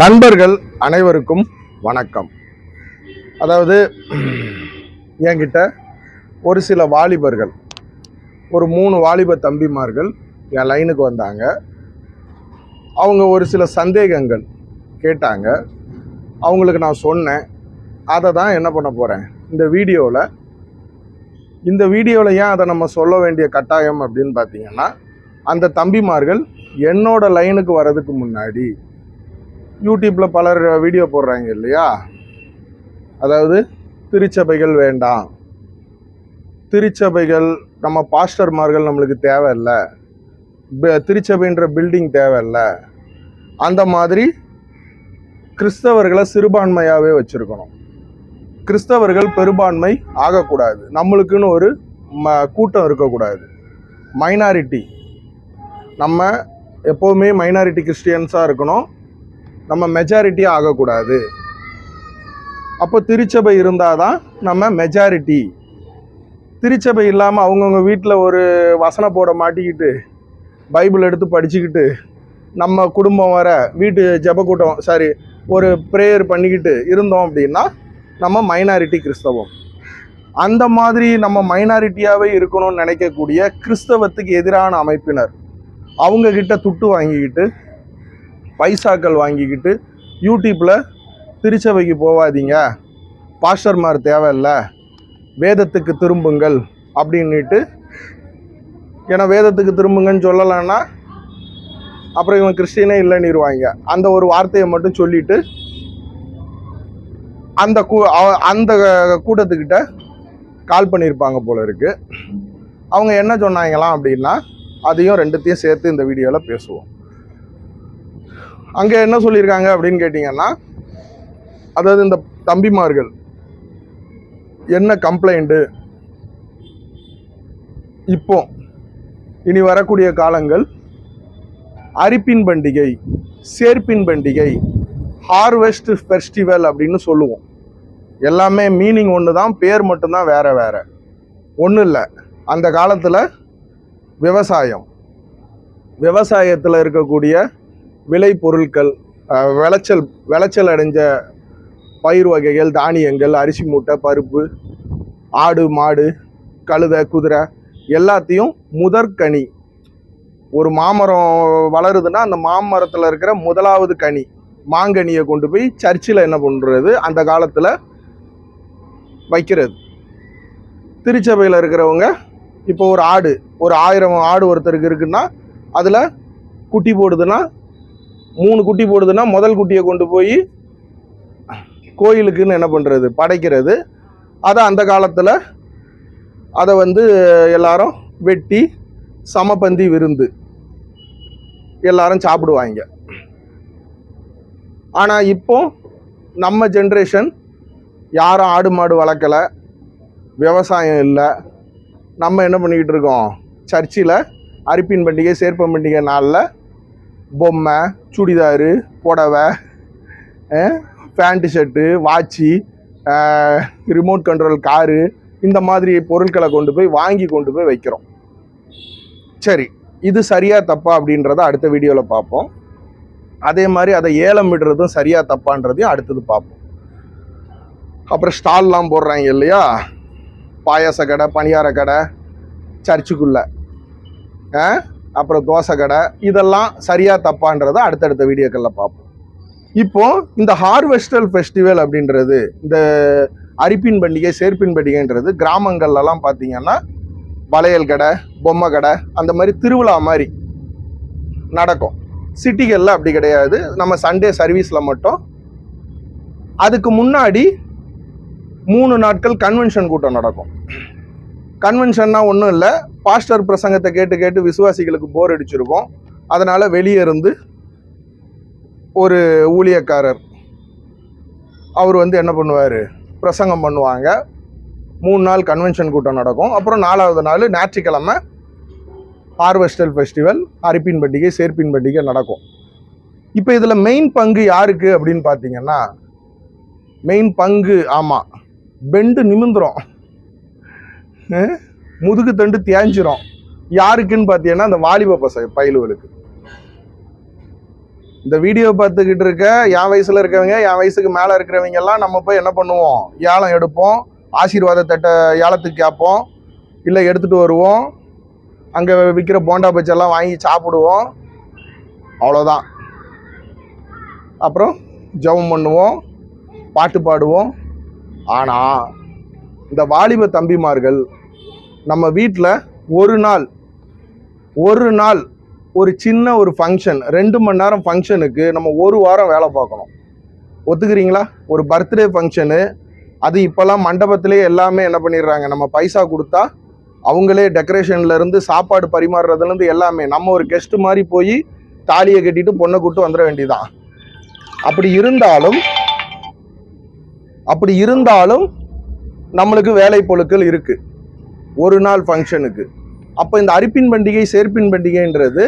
நண்பர்கள் அனைவருக்கும் வணக்கம். அதாவது என்கிட்ட ஒரு சில வாலிபர்கள் ஒரு மூணு வாலிப தம்பிமார்கள் என் லைனுக்கு வந்தாங்க. அவங்க ஒரு சில சந்தேகங்கள் கேட்டாங்க. அவங்களுக்கு நான் சொன்னேன். அதை தான் என்ன பண்ண போகிறேன் இந்த வீடியோவில் இந்த வீடியோவில் ஏன் அதை நம்ம சொல்ல வேண்டிய கட்டாயம் அப்படின்னு பார்த்தீங்கன்னா அந்த தம்பிமார்கள் என்னோட லைனுக்கு வர்றதுக்கு முன்னாடி யூடியூப்பில் பலர் வீடியோ போடுறாங்க இல்லையா? அதாவது திருச்சபைகள் வேண்டாம். திருச்சபைகள் நம்ம பாஸ்டர்மார்கள் நம்மளுக்கு தேவையில்லை. ப- திருச்சபைன்ற பில்டிங் தேவையில்லை. அந்த மாதிரி கிறிஸ்தவர்களை சிறுபான்மையாகவே வச்சுருக்கணும். கிறிஸ்தவர்கள் பெரும்பான்மை ஆகக்கூடாது. நம்மளுக்குன்னு ஒரு ம கூட்டம் இருக்கக்கூடாது. மைனாரிட்டி நம்ம எப்போவுமே மைனாரிட்டி கிறிஸ்டியன்ஸாக இருக்கணும். நம்ம மெஜாரிட்டி ஆகக்கூடாது. அப்போ திருச்சபை இருந்தால் தான் நம்ம மெஜாரிட்டி திருச்சபை இல்லாமல் அவங்கவுங்க வீட்டில் ஒரு வசன போட மாட்டிக்கிட்டு பைபிள் எடுத்து படிச்சுக்கிட்டு நம்ம குடும்பம் வர வீட்டு ஜெபக்கூட்டம் சாரி ஒரு ப்ரேயர் பண்ணிக்கிட்டு இருந்தோம் அப்படின்னா நம்ம மைனாரிட்டி கிறிஸ்தவம். அந்த மாதிரி நம்ம மைனாரிட்டியாகவே இருக்கணும்னு நினைக்கக்கூடிய கிறிஸ்தவத்துக்கு எதிரான அமைப்பினர். அவங்கக்கிட்ட துட்டு வாங்கிக்கிட்டு பைசாக்கள் வாங்கிக்கிட்டு யூடியூப்பில் திருச்சபைக்கு போகாதீங்க பாஸ்டர்மார் தேவையில்ல. வேதத்துக்கு திரும்புங்கள் அப்படின்னுட்டு ஏன்னா வேதத்துக்கு திரும்புங்கன்னு சொல்லலைன்னா அப்புறம் இவன் கிறிஸ்டியனே இல்லைன்னுருவாங்க. அந்த ஒரு வார்த்தையை மட்டும் சொல்லிட்டு அந்த கூ அவ- அந்த கூட்டத்துக்கிட்ட கால் பண்ணியிருப்பாங்க போல இருக்குது அவங்க என்ன சொன்னாங்களாம் அப்படின்னா அதையும் ரெண்டுத்தையும் சேர்த்து இந்த வீடியோவில் பேசுவோம். அங்கே என்ன சொல்லியிருக்காங்க அப்படின்னு கேட்டிங்கன்னா அதாவது இந்த தம்பிமார்கள் என்ன கம்ப்ளைண்ட்டு இப்போ இனி வரக்கூடிய காலங்கள் அரிப்பின் பண்டிகை சேர்ப்பின் பண்டிகை ஹார்வெஸ்ட் ஃபெஸ்டிவல் அப்படின்னு சொல்லுவோம். எல்லாமே மீனிங் ஒன்று தான் பேர் மட்டும்தான் வேறு வேறு. ஒன்றும் இல்லை. அந்த காலத்தில் விவசாயம். விவசாயத்தில் இருக்கக்கூடிய விளை பொருட்கள் விளைச்சல் விளைச்சல் அடைஞ்ச பயிர் வகைகள் தானியங்கள் அரிசி மூட்டை பருப்பு ஆடு மாடு கழுதை குதிரை எல்லாத்தையும் முதற்கனி. ஒரு மாமரம் வளருதுன்னா அந்த மாமரத்தில் இருக்கிற முதலாவது கனி மாங்கனியை கொண்டு போய் சர்ச்சில் என்ன பண்ணுறது அந்த காலத்தில் வைக்கிறது. திருச்சபையில் இருக்கிறவங்க இப்போ ஒரு ஆடு ஒரு ஆயிரம் ஆடு ஒருத்தருக்கு இருக்குன்னா அதில் குட்டி போடுதுன்னா மூணு குட்டி போடுதுன்னா முதல் குட்டியை கொண்டு போய் கோயிலுக்குன்னு என்ன பண்ணுறது படைக்கிறது. அதை அந்த காலத்தில் அதை வந்து எல்லாரும் வெட்டி சமபந்தி விருந்து எல்லாரும் சாப்பிடுவாங்க. ஆனால் இப்போ நம்ம ஜென்ரேஷன் யாரும் ஆடு மாடு வளர்க்கலை விவசாயம் இல்லை. நம்ம என்ன பண்ணிக்கிட்டு இருக்கோம்? சர்ச்சில் அரிப்பின் பண்டிகை சேர்ப்பம் பண்டிகை நாளில் பொம்மை சுடிதாரு புடவை pant shirt watch remote control car இந்த மாதிரி பொருட்களை கொண்டு போய் வாங்கி கொண்டு போய் வைக்கிறோம். சரி இது சரியா தப்பா அப்படின்றத அடுத்த வீடியோவில் பார்ப்போம். அதே மாதிரி அதை ஏலம் விடுறதும் சரியா தப்பான்றதையும் அடுத்தது பார்ப்போம். அப்புறம் ஸ்டால்லாம் போடுறாங்க இல்லையா? பாயாச கடை பணியார கடை சர்ச்சுக்குள்ளே. ஆ? அப்புறம் தோசை கடை இதெல்லாம் சரியா தப்பான்றதை அடுத்தடுத்த வீடியோக்களில் பார்ப்போம். இப்போ இந்த ஹார்வெஸ்டல் ஃபெஸ்டிவல் அப்படின்றது இந்த அரிப்பின் பண்டிகை சேர்ப்பின் பண்டிகைன்றது கிராமங்கள்லலாம் பார்த்தீங்கன்னா வளையல் கடை பொம்மை கடை அந்த மாதிரி திருவிழா மாதிரி நடக்கும். சிட்டிகளில் அப்படி கிடையாது. நம்ம சண்டே சர்வீஸில் மட்டும். அதுக்கு முன்னாடி மூணு நாட்கள் கன்வென்ஷன் கூட்டம் நடக்கும். கன்வென்ஷன்னா ஒன்றும் இல்லை. பாஸ்டர் பிரசங்கத்தை கேட்டு கேட்டு விசுவாசிகளுக்கு போர் அடிச்சிருக்கும். அதனால் வெளியே இருந்து ஒரு ஊழியக்காரர் அவர் வந்து என்ன பண்ணுவார்? பிரசங்கம் பண்ணுவாங்க. மூணு நாள் கன்வென்ஷன் கூட்டம் நடக்கும். அப்புறம் நாலாவது நாள் ஞாயிற்றுக்கிழமை ஹார்வெஸ்டல் ஃபெஸ்டிவல் அரிப்பின் பண்டிகை சேர்ப்பின் பண்டிகை நடக்கும். இப்போ இதில் மெயின் பங்கு யாருக்கு அப்படின்னு பார்த்தீங்கன்னா மெயின் பங்கு ஆமாம் பெண்டு நிமிந்துரும். முதுகு தண்டு தேஞ்சிரும் யாருக்குன்னு பார்த்தீங்கன்னா அந்த வாலிப பசங்க பயலுவலுக்கு. இந்த வீடியோ பார்த்துக்கிட்டு இருக்க என் வயசுல இருக்கவங்க என் வயசுக்கு மேலே இருக்கிறவங்க எல்லாம் நம்ம போய் என்ன பண்ணுவோம்? ஏலம் எடுப்போம். ஆசீர்வாத ஏலத்துக்கு கேட்போம். இல்லை எடுத்துகிட்டு வருவோம். அங்கே விற்கிற போண்டா பச்செல்லாம் வாங்கி சாப்பிடுவோம். அவ்வளோதான் அப்புறம் ஜெபம் பண்ணுவோம். பாட்டு பாடுவோம். ஆனால் இந்த வாலிப தம்பிமார்கள் நம்ம வீட்டில் ஒரு நாள் ஒரு நாள் ஒரு சின்ன ஒரு ஃபங்க்ஷன் ரெண்டு மணி நேரம் ஃபங்க்ஷனுக்கு நம்ம ஒரு வாரம் வேலை பார்க்கணும். ஒத்துக்கிறீங்களா? ஒரு பர்த்டே ஃபங்க்ஷனு அது இப்போல்லாம் மண்டபத்திலே எல்லாமே என்ன பண்ணிடுறாங்க? நம்ம பைசா கொடுத்தா அவங்களே டெக்கரேஷன்லேருந்து சாப்பாடு பரிமாறுறதுலேருந்து எல்லாமே நம்ம ஒரு கெஸ்ட் மாதிரி போய் தாலியை கட்டிட்டு பொண்ணை கூப்பிட்டு வந்துட வேண்டியதான் அப்படி இருந்தாலும் அப்படி இருந்தாலும் நம்மளுக்கு வேலை பொழுக்கள் இருக்குது ஒரு நாள் ஃபங்க்ஷனுக்கு அப்போ இந்த அரிப்பின் பண்டிகை சேர்ப்பின் பண்டிகைன்றது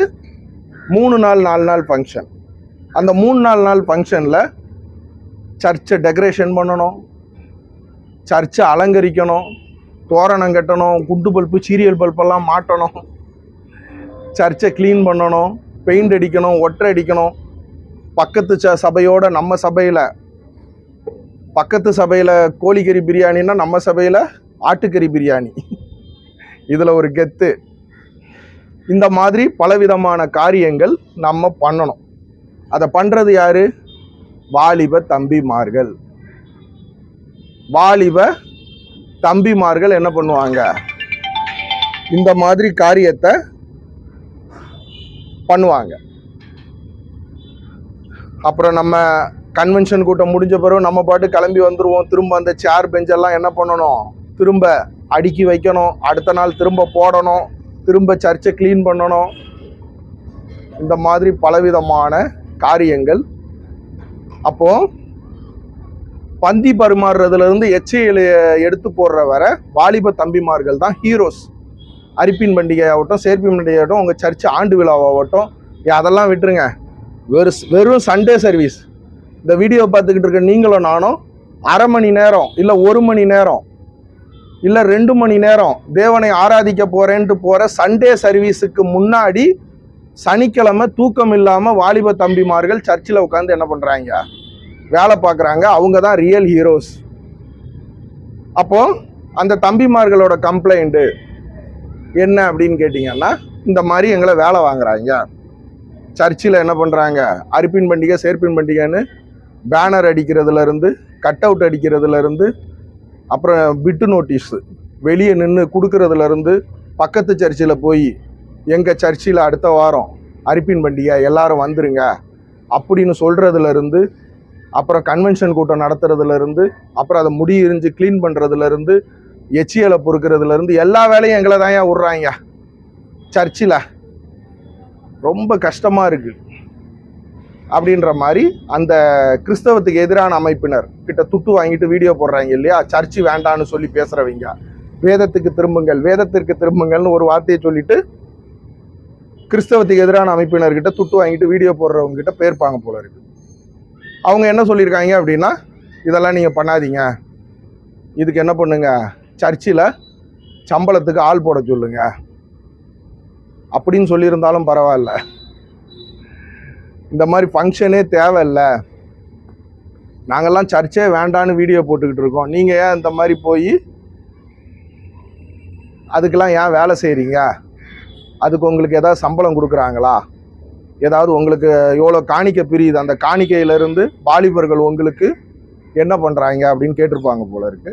மூணு நாள் நாலு நாள் ஃபங்க்ஷன் அந்த மூணு நாலு நாள் ஃபங்க்ஷனில் சர்ச்சை டெக்கரேஷன் பண்ணணும் சர்ச்சை அலங்கரிக்கணும் தோரணம் கட்டணும் குண்டு பல்பு சீரியல் பல்பெல்லாம் மாட்டணும். சர்ச்சை க்ளீன் பண்ணணும் பெயிண்ட் அடிக்கணும் ஒற்றை அடிக்கணும். பக்கத்து ச சபையோட நம்ம சபையில் பக்கத்து சபையில் கோழிக்கறி பிரியாணின்னா நம்ம சபையில் ஆட்டுக்கறி பிரியாணி. இதில் ஒரு கெத்து. இந்த மாதிரி பலவிதமான காரியங்கள் நம்ம பண்ணணும். அதை பண்ணுறது யார்? வாலிப தம்பிமார்கள். வாலிப தம்பிமார்கள் என்ன பண்ணுவாங்க? இந்த மாதிரி காரியத்தை பண்ணுவாங்க. அப்புறம் நம்ம கன்வென்ஷன் கூட்டம் முடிஞ்ச பிறகு நம்ம பாட்டு கிளம்பி வந்துடுவோம் திரும்ப அந்த சேர் பெஞ்செல்லாம் என்ன பண்ணணும்? திரும்ப அடுக்கி வைக்கணும். அடுத்த நாள் திரும்ப போடணும். திரும்ப சர்ச்சை க்ளீன் பண்ணணும். இந்த மாதிரி பலவிதமான காரியங்கள். அப்போது பந்தி பரிமாறுறதுலேருந்து எச்சையில் எடுத்து போடுற வரை வாலிப தம்பிமார்கள் தான் ஹீரோஸ் அரிப்பின் பண்டிகை ஆகட்டும் சேர்ப்பின் பண்டிகை ஆகட்டும் உங்கள் சர்ச்சு ஆண்டு விழாவாகட்டும் அதெல்லாம் விட்டுருங்க. வெறும் வெறும் சண்டே சர்வீஸ் இந்த வீடியோ பார்த்துக்கிட்டு இருக்க நீங்களும் நானும் அரை மணி நேரம் இல்லை ஒரு மணி நேரம் இல்லை ரெண்டு மணி நேரம் தேவனை ஆராதிக்க போகிறேன்ட்டு போகிற சண்டே சர்வீஸுக்கு முன்னாடி சனிக்கிழமை தூக்கம் இல்லாமல் வாலிப தம்பிமார்கள் சர்ச்சில் உட்காந்து என்ன பண்ணுறாங்க வேலை பார்க்குறாங்க. அவங்க தான் ரியல் ஹீரோஸ் அப்போது அந்த தம்பிமார்களோட கம்ப்ளைண்ட்டு என்ன அப்படின்னு கேட்டிங்கன்னா இந்த மாதிரி எங்களை வேலை வாங்குறாங்க. சர்ச்சில் என்ன பண்ணுறாங்க அரிப்பின் பண்டிகை சேர்ப்பின் பண்டிகைன்னு பேனர் அடிக்கிறதுலேருந்து கட் அவுட் அடிக்கிறதுலேருந்து அப்புறம் பிட்டு நோட்டீஸு வெளியே நின்று கொடுக்குறதுலேருந்து பக்கத்து சர்ச்சில் போய் எங்கள் சர்ச்சில் அடுத்த வாரம் அரிப்பின் பண்டிகை எல்லாரும் வந்துருங்க. அப்படின்னு சொல்கிறதுலேருந்து அப்புறம் கன்வென்ஷன் கூட்டம் நடத்துறதுலேருந்து அப்புறம் அதை முடி எரிஞ்சு க்ளீன் பண்ணுறதுலேருந்து எச்சியலை பொறுக்கிறதுலேருந்து எல்லா வேலையும் எங்களை தான் ஏன் விட்றாங்க? சர்ச்சில் ரொம்ப கஷ்டமாக இருக்குது அப்படின்ற மாதிரி அந்த கிறிஸ்தவத்துக்கு எதிரான அமைப்பினர் கிட்ட துட்டு வாங்கிட்டு வீடியோ போடுறாங்க இல்லையா? சர்ச்சு வேண்டான்னு சொல்லி பேசுறவங்க. வேதத்துக்கு திரும்புங்கள் வேதத்திற்கு திரும்புங்கள்னு ஒரு வார்த்தையை சொல்லிட்டு கிறிஸ்தவத்துக்கு எதிரான அமைப்பினர்கிட்ட துட்டு வாங்கிட்டு வீடியோ போடுறவங்க கிட்ட பேர்ப்பாங்க போல இருக்கு. அவங்க என்ன சொல்லியிருக்காங்க அப்படின்னா இதெல்லாம் நீங்கள் பண்ணாதீங்க. இதுக்கு என்ன பண்ணுங்க? சர்ச்சில் சம்பளத்துக்கு ஆள் போட சொல்லுங்க. அப்படின்னு சொல்லியிருந்தாலும் பரவாயில்ல. இந்த மாதிரி ஃபங்க்ஷனே தேவையில்ல. நாங்கள்லாம் சர்ச்சே வேண்டான்னு வீடியோ போட்டுக்கிட்டு இருக்கோம். நீங்கள் ஏன் இந்த மாதிரி போய் அதுக்கெல்லாம் ஏன் வேலை செய்கிறீங்க அதுக்கு உங்களுக்கு ஏதாவது சம்பளம் கொடுக்குறாங்களா? ஏதாவது உங்களுக்கு எவ்வளோ காணிக்கை பிரியுது? அந்த காணிக்கையிலேருந்து வாலிபர்கள் உங்களுக்கு என்ன பண்ணுறாங்க அப்படின்னு கேட்டிருப்பாங்க போல இருக்கு.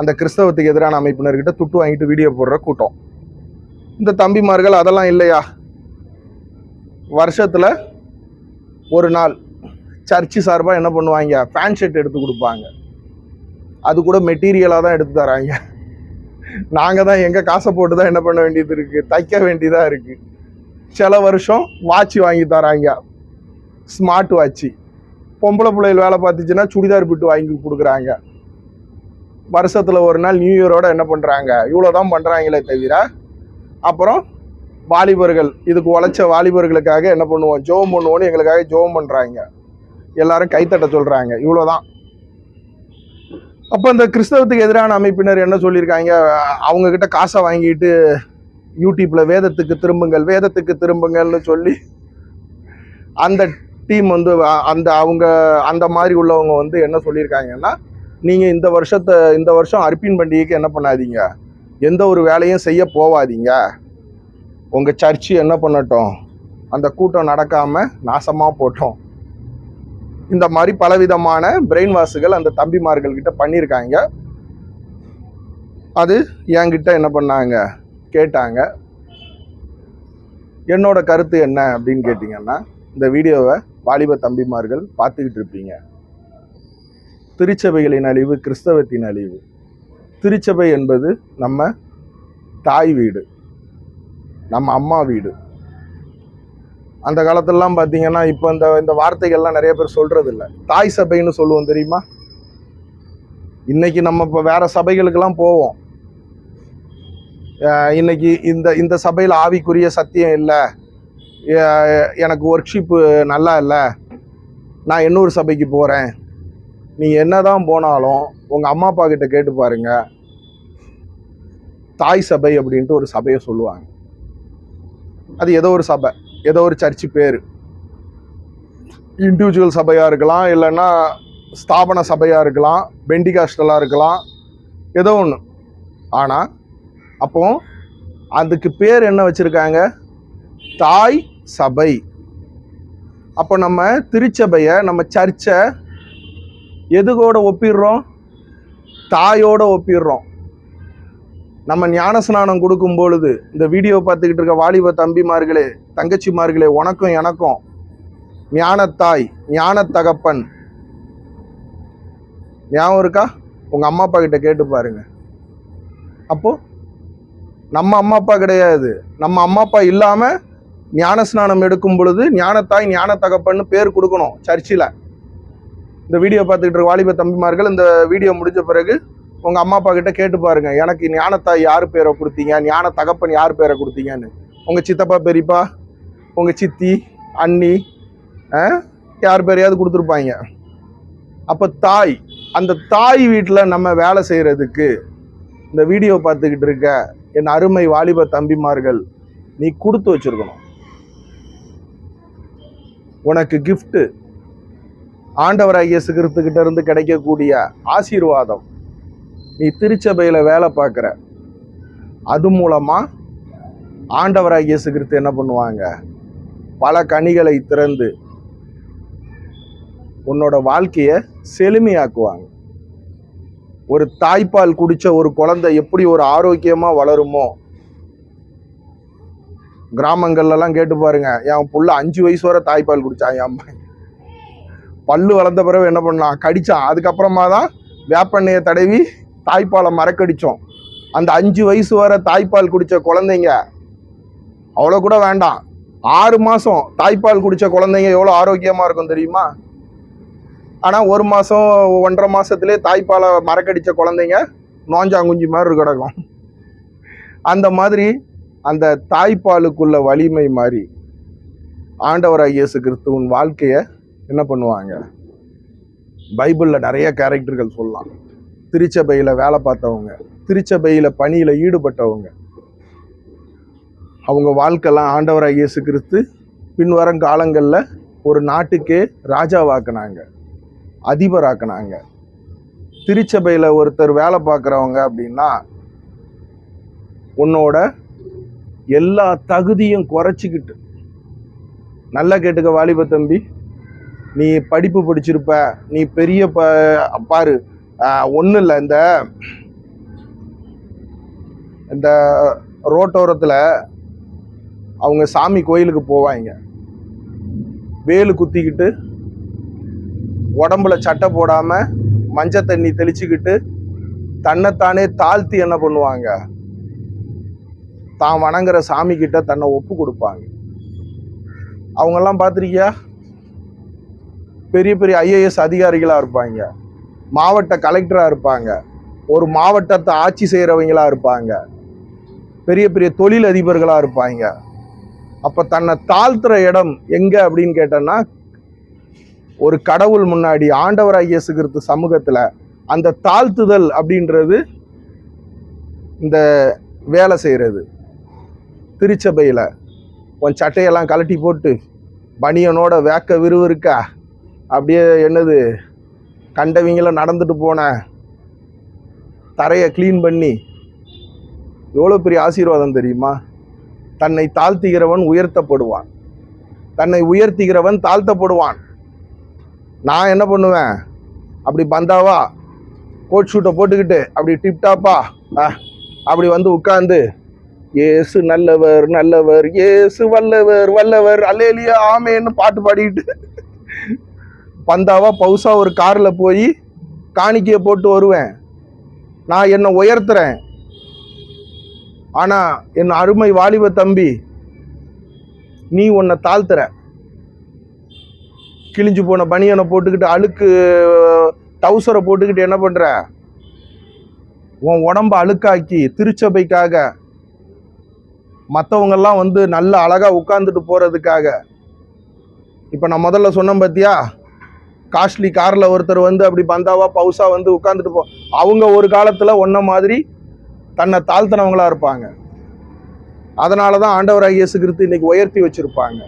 அந்த கிறிஸ்தவத்துக்கு எதிரான அமைப்பினர்கிட்ட துட்டு வாங்கிட்டு வீடியோ போடுற கூட்டம். இந்த தம்பிமார்கள் அதெல்லாம் இல்லையா? வருஷத்தில் ஒரு நாள் சர்ச்சு சார்பாக என்ன பண்ணுவாங்க? ஃபேன் ஷர்ட் எடுத்து கொடுப்பாங்க. அது கூட மெட்டீரியலாக தான் எடுத்து தராங்க. நாங்கள் தான் எங்கள் காசை போட்டு தான் என்ன பண்ண வேண்டியது இருக்குது தைக்க வேண்டியதாக இருக்குது சில வருஷம் வாட்ச் வாங்கி தராங்க. ஸ்மார்ட் வாட்ச்சு பொம்பளை பிள்ளைகள் வேலை பார்த்துச்சுன்னா சுடிதார் பிட்டு வாங்கி கொடுக்குறாங்க. வருஷத்தில் ஒரு நாள் நியூ இயரோட என்ன பண்ணுறாங்க இவ்வளோ தான் பண்ணுறாங்களே தவிர அப்புறம் வாலிபர்கள் இதுக்கு உழைச்ச வாலிபர்களுக்காக என்ன பண்ணுவோம்? ஜோம் பண்ணுவோன்னு எங்களுக்காக ஜோம் பண்ணுறாங்க எல்லாரும் கைத்தட்ட சொல்கிறாங்க இவ்வளோதான் அப்போ இந்த கிறிஸ்தவத்துக்கு எதிரான அமைப்பினர் என்ன சொல்லியிருக்காங்க? அவங்கக்கிட்ட காசை வாங்கிட்டு யூடியூப்பில் வேதத்துக்கு திரும்புங்கள் வேதத்துக்கு திரும்புங்கள்னு சொல்லி அந்த டீம் வந்து அந்த அவங்க அந்த மாதிரி உள்ளவங்க வந்து என்ன சொல்லியிருக்காங்கன்னா நீங்கள் இந்த வருஷத்தை இந்த வருஷம் அர்ப்பின் பண்டிகைக்கு என்ன பண்ணாதீங்க. எந்த ஒரு வேலையும் செய்ய போவாதீங்க. உங்கள் சர்ச்சு என்ன பண்ணட்டும்? அந்த கூட்டம் நடக்காமல் நாசமாக போட்டோம். இந்த மாதிரி பலவிதமான பிரெயின் வாஷுகள் அந்த தம்பிமார்கள் கிட்ட பண்ணியிருக்காங்க அது என்கிட்ட என்ன பண்ணாங்க? கேட்டாங்க. என்னோட கருத்து என்ன அப்படின்னு கேட்டிங்கன்னா இந்த வீடியோவை வாலிப தம்பிமார்கள் பார்த்துக்கிட்டு இருப்பீங்க. திருச்சபைகளின் அழிவு கிறிஸ்தவத்தின் அழிவு. திருச்சபை என்பது நம்ம தாய் வீடு. நம்ம அம்மா வீடு. அந்த காலத்திலலாம் பார்த்தீங்கன்னா இப்போ இந்த இந்த வார்த்தைகள்லாம் நிறைய பேர் சொல்கிறது இல்லை தாய் சபைன்னு சொல்லுவோம் தெரியுமா? இன்றைக்கி நம்ம இப்போ வேறு சபைகளுக்கெல்லாம் போவோம். இன்றைக்கி இன்னைக்கு இந்த இந்த சபையில் ஆவிக்குரிய சத்தியம் இல்லை. எனக்கு ஒர்க்ஷிப்பு நல்லா இல்லை. நான் இன்னொரு சபைக்கு போகிறேன் நீ என்னதான் போனாலும் உங்கள் அம்மா அப்பா கிட்ட கேட்டு பாருங்கள் தாய் சபை அப்படின்ட்டு ஒரு சபையை சொல்லுவாங்க. அது ஏதோ ஒரு சபை ஏதோ ஒரு சர்ச்சு பேர். இண்டிவிஜுவல் சபையாக இருக்கலாம் இல்லைன்னா ஸ்தாபன சபையாக இருக்கலாம் பெண்டிகாஸ்டலாக இருக்கலாம் ஏதோ ஒன்று ஆனால் அப்போ அதுக்கு பேர் என்ன வச்சுருக்காங்க? தாய் சபை. அப்போ நம்ம திருச்சபையை நம்ம சர்ச்சை எதுகோட ஒப்பிடுறோம்? தாயோட ஒப்பிடுறோம். நம்ம ஞானஸ்நானம் கொடுக்கும் பொழுது இந்த வீடியோ பார்த்துக்கிட்டு இருக்க வாலிப தம்பிமார்களே தங்கச்சிமார்களே உனக்கும் எனக்கும் ஞானத்தாய் ஞான தகப்பன் ஞாபகம் இருக்கா? உங்கள் அம்மா அப்பா கிட்ட கேட்டு பாருங்க. அப்போ நம்ம அம்மா அப்பா கிடையாது. நம்ம அம்மா அப்பா இல்லாமல் ஞானஸ்நானம் எடுக்கும் பொழுது ஞானத்தாய் ஞான தகப்பன்னு பேர் கொடுக்கணும் சர்ச்சில். இந்த வீடியோ பார்த்துக்கிட்டு இருக்க வாலிப தம்பிமார்கள் இந்த வீடியோ முடிஞ்ச பிறகு உங்கள் அம்மா அப்பா கிட்ட கேட்டு பாருங்க. எனக்கு ஞானத்தாய் யார் பேரை கொடுத்தீங்க? ஞான தகப்பன் யார் பேரை கொடுத்தீங்கன்னு? உங்கள் சித்தப்பா பெரியப்பா உங்கள் சித்தி அண்ணி யார் பேரையாவது கொடுத்துருப்பாங்க. அப்போ தாய் அந்த தாய் வீட்டில் நம்ம வேலை செய்கிறதுக்கு இந்த வீடியோ பார்த்துக்கிட்டு இருக்க என் அருமை வாலிப தம்பிமார்கள் நீ கொடுத்து வச்சிருக்கணும். உனக்கு கிஃப்ட்டு ஆண்டவராகிய இயேசு இருந்து கிடைக்கக்கூடிய ஆசீர்வாதம். நீ திருச்சபையில் வேலை பார்க்குற. அது மூலமாக ஆண்டவராக இயேசு கிறிஸ்து என்ன பண்ணுவாங்க? பல கனிகளை திறந்து உன்னோட வாழ்க்கையை செழுமையாக்குவாங்க. ஒரு தாய்ப்பால் குடித்த ஒரு குழந்தை எப்படி ஒரு ஆரோக்கியமாக வளருமோ? கிராமங்கள்லாம் கேட்டு பாருங்க. என் புள்ள அஞ்சு வயசு வரை தாய்ப்பால் குடித்தான் என் அம்மா பல்லு வளர்ந்த பிறகு என்ன பண்ணான் கடித்தான் அதுக்கப்புறமா தான் வேப்பெண்ணையை தடவி தாய்ப்பாலை மறக்கடிச்சோம். அந்த அஞ்சு வயசு வரை தாய்ப்பால் குடித்த குழந்தைங்க அவ்வளோ கூட வேண்டாம். ஆறு மாதம் தாய்ப்பால் குடித்த குழந்தைங்க எவ்வளோ ஆரோக்கியமாக இருக்கும் தெரியுமா? ஆனால் ஒரு மாதம் ஒன்றரை மாதத்துலேயே தாய்ப்பாலை மறக்கடித்த குழந்தைங்க நோஞ்சாங்குஞ்சி மாதிரி கிடக்கும். அந்த மாதிரி அந்த தாய்ப்பாலுக்குள்ள வலிமை மாதிரி ஆண்டவராக இயேசு கிறிஸ்துவின் வாழ்க்கையை என்ன பண்ணுவாங்க? பைபிளில் நிறைய கேரக்டர்கள் சொல்லலாம். திருச்சபையில் வேலை பார்த்தவங்க திருச்சபையில் பணியில் ஈடுபட்டவங்க. அவங்க வாழ்க்கைலாம் ஆண்டவராக இயேசு கிறிஸ்து பின்வரும் காலங்களில் ஒரு நாட்டுக்கே ராஜாவாக்குனாங்க அதிபராக்குனாங்க. திருச்சபையில் ஒருத்தர் வேலை பார்க்குறவங்க அப்படின்னா உன்னோட எல்லா தகுதியும் குறைச்சிக்கிட்டு நல்லா கேட்டுக்க வாலிப தம்பி நீ படிப்பு படிச்சிருப்ப நீ பெரிய ப பாரு ஒன்றும் இல்லை இந்த இந்த ரோட்டோரத்தில் அவங்க சாமி கோயிலுக்கு போவாங்க வேலு குத்திக்கிட்டு உடம்புல சட்டை போடாமல் மஞ்சள் தண்ணி தெளிச்சுக்கிட்டு தன்னைத்தானே தாழ்த்தி என்ன பண்ணுவாங்க? தான் வணங்குற சாமி கிட்ட தன்னை ஒப்பு கொடுப்பாங்க. அவங்கெல்லாம் பார்த்துருக்கியா? பெரிய பெரிய ஐஏஎஸ் அதிகாரிகளாக இருப்பாங்க மாவட்ட கலெக்டராக இருப்பாங்க. ஒரு மாவட்டத்தை ஆட்சி செய்கிறவங்களாக இருப்பாங்க. பெரிய பெரிய தொழில் அதிபர்களாக இருப்பாங்க. அப்போ தன்னை தாழ்த்துற இடம் எங்கே அப்படின்னு கேட்டோன்னா ஒரு கடவுள் முன்னாடி ஆண்டவராக இயேசு கிறிஸ்து சமூகத்தில் அந்த தாழ்த்துதல் அப்படின்றது இந்த வேலை செய்கிறது திருச்சபையில் உன் சட்டையெல்லாம் கழட்டி போட்டு பனியனோட வேக்க விறுவிறுக்கா? அப்படியே என்னது கண்டவங்கள நடந்துட்டு போன. தரையை க்ளீன் பண்ணி. எவ்வளோ பெரிய ஆசீர்வாதம் தெரியுமா? தன்னை தாழ்த்துகிறவன் உயர்த்தப்படுவான். தன்னை உயர்த்துகிறவன் தாழ்த்தப்படுவான். நான் என்ன பண்ணுவேன்? அப்படி பந்தாவா? கோட் ஷூட்டை போட்டுக்கிட்டு அப்படி டிப்டாப்பா அப்படி வந்து உட்காந்து ஏசு நல்லவர் நல்லவர் ஏசு வல்லவர் வல்லவர் அல்லேலியா ஆமேன்னு பாட்டு பாடிக்கிட்டு. பந்தாவா பவுசா ஒரு காரில் போய் காணிக்கையை போட்டு வருவேன். நான் என்னை உயர்த்துறேன். ஆனால் என் அருமை வாலிப தம்பி நீ உன்னை தாழ்த்துற. கிழிஞ்சு போன பனியனை போட்டுக்கிட்டு அழுக்கு டவுசரை போட்டுக்கிட்டு என்ன பண்ணுற உன் உடம்ப அழுக்காக்கி திருச்சபைக்காக மற்றவங்கெல்லாம் வந்து நல்ல அழகாக உட்காந்துட்டு போகிறதுக்காக இப்போ நான் முதல்ல சொன்னேன் பார்த்தியா காஸ்ட்லி காரில் ஒருத்தர் வந்து அப்படி பந்தாவா பவுசா வந்து உட்காந்துட்டு போ அவங்க ஒரு காலத்தில் ஒன்றை மாதிரி தன்னை தாழ்த்தினவங்களாக இருப்பாங்க. அதனால தான் ஆண்டவராக இயேசு கிறிஸ்து இன்னைக்கு உயர்த்தி வச்சுருப்பாங்க.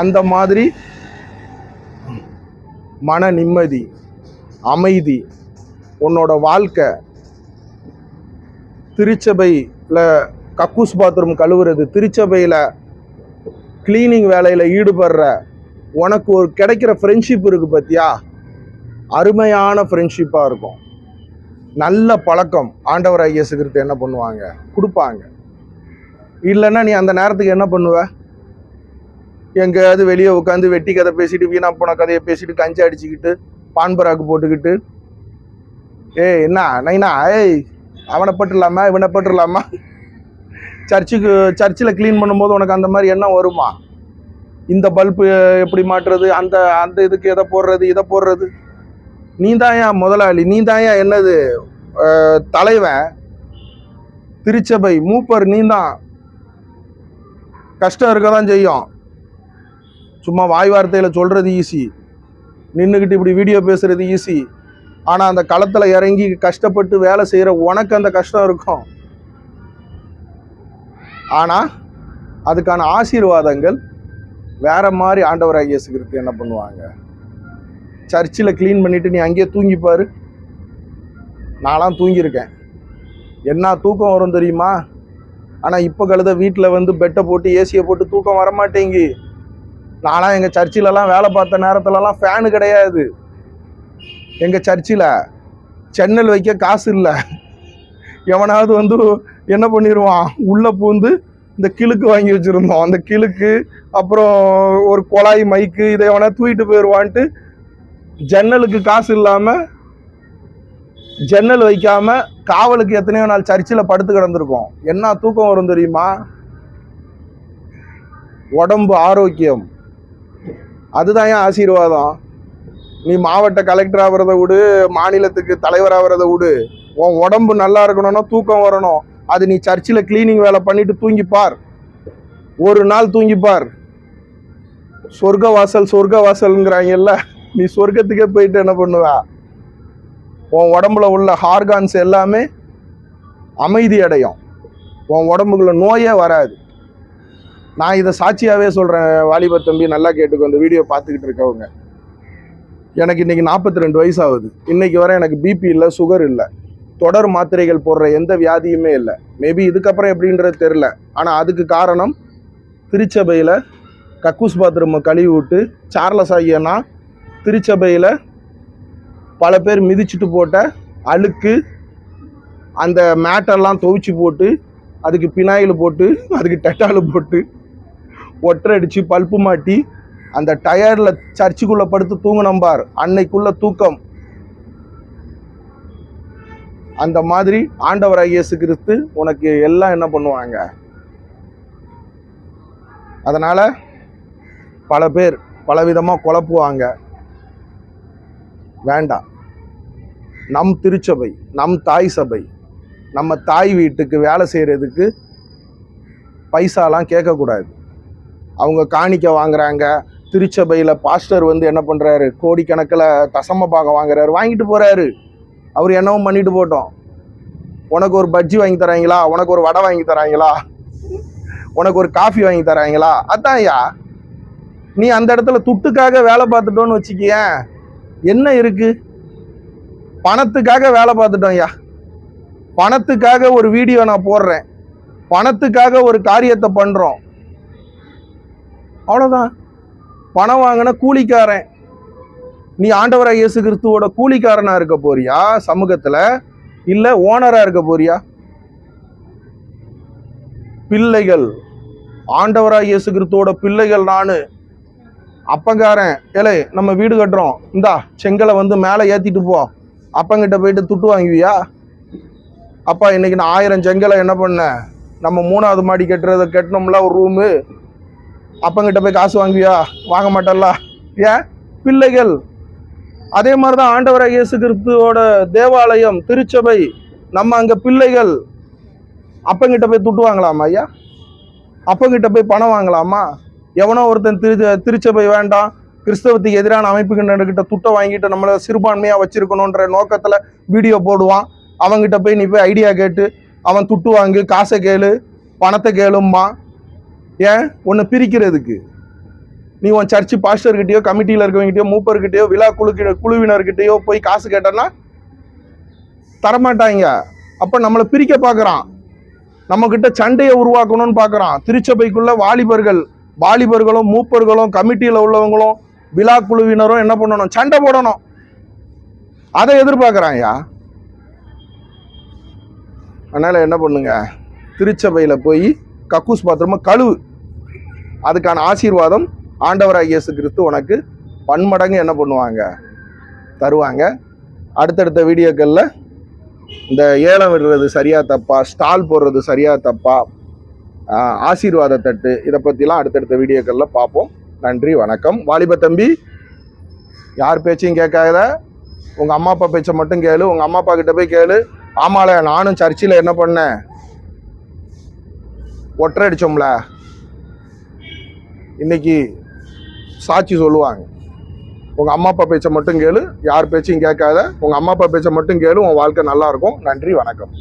அந்த மாதிரி மன நிம்மதி அமைதி உன்னோட வாழ்க்கை திருச்சபையில் கக்கூஸ் பாத்ரூம் கழுவுறது திருச்சபையில் க்ளீனிங் வேலையில் ஈடுபடுற உனக்கு ஒரு கிடைக்கிற ஃப்ரெண்ட்ஷிப் இருக்குது பார்த்தியா அருமையான ஃப்ரெண்ட்ஷிப்பாக இருக்கும். நல்ல பழக்கம். ஆண்டவர் இயேசு என்ன பண்ணுவாங்க? கொடுப்பாங்க. இல்லைன்னா நீ அந்த நேரத்துக்கு என்ன பண்ணுவ? எங்கேயாவது வெளியே உட்காந்து வெட்டி கதை பேசிட்டு வீணா போன கதையை பேசிட்டு கஞ்சி அடிச்சுக்கிட்டு பான்பராக்கு போட்டுக்கிட்டு. ஏய் என்ன? நைனா? ஏய் அவனை பட்டுலாமா இவனை பட்டுலாமா சர்ச்சுக்கு சர்ச்சில் க்ளீன் பண்ணும்போது உனக்கு அந்த மாதிரி எண்ணம் வருமா? இந்த பல்பு எப்படி மாட்டுறது அந்த அந்த இதுக்கு எதை போடுறது? இதை போடுறது? நீ தாயா முதலாளி நீ தாயா என்னது தலைவன். திருச்சபை மூப்பர் நீ தான் கஷ்டம் இருக்க தான் செய்யும். சும்மா வாய் வார்த்தையில் சொல்கிறது ஈஸி நின்றுக்கிட்டு இப்படி வீடியோ பேசுகிறது ஈஸி ஆனால் அந்த களத்தில் இறங்கி கஷ்டப்பட்டு வேலை செய்கிற உனக்கு அந்த கஷ்டம் இருக்கும். ஆனால் அதுக்கான ஆசீர்வாதங்கள் வேற மாதிரி ஆண்டவராக இயேசு என்ன பண்ணுவாங்க? சர்ச்சில் க்ளீன் பண்ணிட்டு நீ அங்கேயே தூங்கிப்பாரு நான்லாம் தூங்கியிருக்கேன். என்ன தூக்கம் வரும் தெரியுமா? ஆனால் இப்போ கழுத வீட்டில் வந்து பெட்டை போட்டு ஏசியை போட்டு தூக்கம் வர மாட்டேங்கி நான்லாம் எங்கள் சர்ச்சிலலாம் வேலை பார்த்த நேரத்துலலாம் ஃபேனு கிடையாது. எங்கள் சர்ச்சில் சென்னல் வைக்க காசு இல்லை. எவனாவது வந்து என்ன பண்ணிடுவான் உள்ளே பூந்து இந்த கிழுக்கு வாங்கி வச்சுருந்தோம். அந்த கிழுக்கு அப்புறம் ஒரு குழாய் மைக்கு இதை வேணால் தூக்கிட்டு போயிடுவான்ட்டு ஜன்னலுக்கு காசு இல்லாமல் ஜன்னல் வைக்காமல் காவலுக்கு எத்தனையோ நாள் சர்ச்சில் படுத்து கிடந்திருக்கோம். என்ன தூக்கம் வரும் தெரியுமா? உடம்பு ஆரோக்கியம். அதுதான் ஏன் ஆசீர்வாதம். நீ மாவட்ட கலெக்டர் ஆகிறத விடு மாநிலத்துக்கு தலைவர் ஆகிறத விடு. உன் உடம்பு நல்லா இருக்கணும்னா தூக்கம் வரணும். அது நீ சர்ச்சில் க்ளீனிங் வேலை பண்ணிட்டு தூங்கிப்பார். ஒரு நாள் தூங்கிப்பார். சொர்க்க வாசல் சொர்க்க வாசல்ங்கிறாங்கல்ல நீ சொர்க்கத்துக்கே போயிட்டு என்ன பண்ணுவ? உன் உடம்புல உள்ள ஹார்கான்ஸ் எல்லாமே அமைதி அடையும். உன் உடம்புக்குள்ள நோயே வராது. நான் இதை சாட்சியாகவே சொல்கிறேன் வாலிப தம்பி நல்லா கேட்டுக்கோ இந்த வீடியோ பார்த்துக்கிட்டு இருக்கவங்க. எனக்கு இன்றைக்கி நாற்பத்தி ரெண்டு வயசு ஆகுது. இன்றைக்கி வர எனக்கு பிபி இல்லை சுகர் இல்லை. தொடர் மாத்திரைகள் போடுற எந்த வியாதியுமே இல்லை. மேபி இதுக்கப்புறம் எப்படின்றது தெரில ஆனால் அதுக்கு காரணம் திருச்சபையில் கக்கூஸ் பாத்ரூமை கழுவி விட்டு சார்லஸ் ஆகியனா திருச்சபையில் பல பேர் மிதிச்சுட்டு போட்ட அழுக்கு அந்த மேட்டெல்லாம் துவைச்சி போட்டு அதுக்கு பினாயில் போட்டு அதுக்கு டெட்டாலு போட்டு ஒற்றை அடித்து பல்ப்பு மாட்டி அந்த டயரில் சர்ச்சுக்குள்ளே படுத்து தூங்கினோம் பார். அன்னைக்குள்ள தூக்கம். அந்த மாதிரி ஆண்டவராக இயேசு கிறிஸ்து உனக்கு எல்லாம் என்ன பண்ணுவாங்க? அதனால் பல பேர் பலவிதமாக குழப்புவாங்க. வேண்டாம். நம் திருச்சபை நம் தாய் சபை நம்ம தாய் வீட்டுக்கு வேலை செய்கிறதுக்கு பைசாலாம் கேட்கக்கூடாது. அவங்க காணிக்க வாங்குறாங்க. திருச்சபையில் பாஸ்டர் வந்து என்ன பண்ணுறாரு கோடிக்கணக்கில் தசம பாகம் வாங்குறாரு. வாங்கிட்டு போகிறாரு அவர் என்னவும் பண்ணிட்டு போட்டோம். உனக்கு ஒரு பஜ்ஜி வாங்கி தராங்களா? உனக்கு ஒரு வடை வாங்கி தராங்களா? உனக்கு ஒரு காஃபி வாங்கி தராங்களா? அதான் ஐயா. நீ அந்த இடத்துல துட்டுக்காக வேலை பார்த்துட்டோன்னு வச்சுக்கியேன் என்ன இருக்கு? பணத்துக்காக வேலை பார்த்துட்டோம் ஐயா. பணத்துக்காக ஒரு வீடியோ நான் போடுறேன். பணத்துக்காக ஒரு காரியத்தை பண்றோம். அவ்வளோதான் பணம் வாங்கின கூலிக்காரன். நீ ஆண்டவராக இயேசு கிறிஸ்துவோட கூலிக்காரனாக இருக்க போறியா? சமூகத்தில்? இல்லை ஓனராக இருக்க போறியா? பிள்ளைகள். ஆண்டவராக இயேசு கிறிஸ்துவோட பிள்ளைகள் நான். அப்பங்காரன். ஏலே நம்ம வீடு கட்டுறோம். இந்தா செங்கலை வந்து மேலே ஏற்றிட்டு போ. அப்பங்கிட்ட போயிட்டு துட்டு வாங்குவியா? அப்பா இன்னைக்கு நான் ஆயிரம் செங்கலை என்ன பண்ணேன் நம்ம மூணாவது மாடி கட்டுறத கட்டணும்ல ஒரு ரூமு. அப்பங்கிட்ட போய் காசு வாங்குவியா? வாங்க மாட்டல்ல. ஏன்? பிள்ளைகள். அதே மாதிரி தான் ஆண்டவராக இயேசு கிறிஸ்துவோட தேவாலயம் திருச்சபை நம்ம அங்கே பிள்ளைகள் அப்பங்கிட்ட போய் துட்டுவாங்களாமா ஐயா? அப்பங்கிட்ட போய் பணம் வாங்கலாமா? எவனோ ஒருத்தன் திரு திருச்சபை வேண்டாம் கிறிஸ்தவத்துக்கு எதிரான அமைப்புகிட்ட துட்டை வாங்கிட்டு நம்மளை சிறுபான்மையாக வச்சுருக்கணுன்ற நோக்கத்தில் வீடியோ போடுவான். அவங்கிட்ட போய் நீ போய் ஐடியா கேட்டு அவன் துட்டு வாங்கு காசை கேளு பணத்தை கேளும்மா. ஏன்? உன்னை பிரிக்கிறதுக்கு. நீ உன் சர்ச்சு பாஸ்டர்கிட்டயோ கமிட்டியில் இருக்கவங்ககிட்டயோ மூப்பர்கிட்டயோ விழா குழு குழுவினர்கிட்டயோ போய் காசு கேட்டனா தரமாட்டாங்க. அப்போ நம்மளை பிரிக்க பார்க்குறான் நம்மக்கிட்ட சண்டையை உருவாக்கணும்னு பார்க்குறான் திருச்சபைக்குள்ள வாலிபர்கள் வாலிபர்களும் மூப்பர்களும் கமிட்டியில் உள்ளவங்களும் விழா குழுவினரும் என்ன பண்ணணும்? சண்டை போடணும். அதை எதிர்பார்க்கறான்யா அதனால் என்ன பண்ணுங்க? திருச்சபையில் போய் கக்கூஸ் பாத்திரமா கழுவு. அதுக்கான ஆசீர்வாதம் ஆண்டவராக இயேசு கிறிஸ்து உனக்கு பன்மடங்கு என்ன பண்ணுவாங்க? தருவாங்க. அடுத்தடுத்த வீடியோக்களில் இந்த ஏலம் விடுறது சரியா தப்பா ஸ்டால் போடுறது சரியா தப்பா ஆசீர்வாத தட்டு இதை பற்றிலாம் அடுத்தடுத்த வீடியோக்களில் பார்ப்போம். நன்றி வணக்கம். வாலிப தம்பி யார் பேச்சையும் கேட்காத உங்கள் அம்மா அப்பா பேச்சை மட்டும் கேளு உங்கள் அம்மா அப்பா கிட்ட போய் கேளு. ஆமால நானும் சர்ச்சில் என்ன பண்ணேன்? ஒற்றை அடித்தோம்ல இன்னைக்கு சாட்சி சொல்லுவாங்க. உங்கள் அம்மா அப்பா பேச்சை மட்டும் கேளு. யார் பேச்சையும் கேட்காத. உங்கள் அம்மா அப்பா பேச்சை மட்டும் கேளு. உன் வாழ்க்கை நல்லாயிருக்கும் நன்றி வணக்கம்.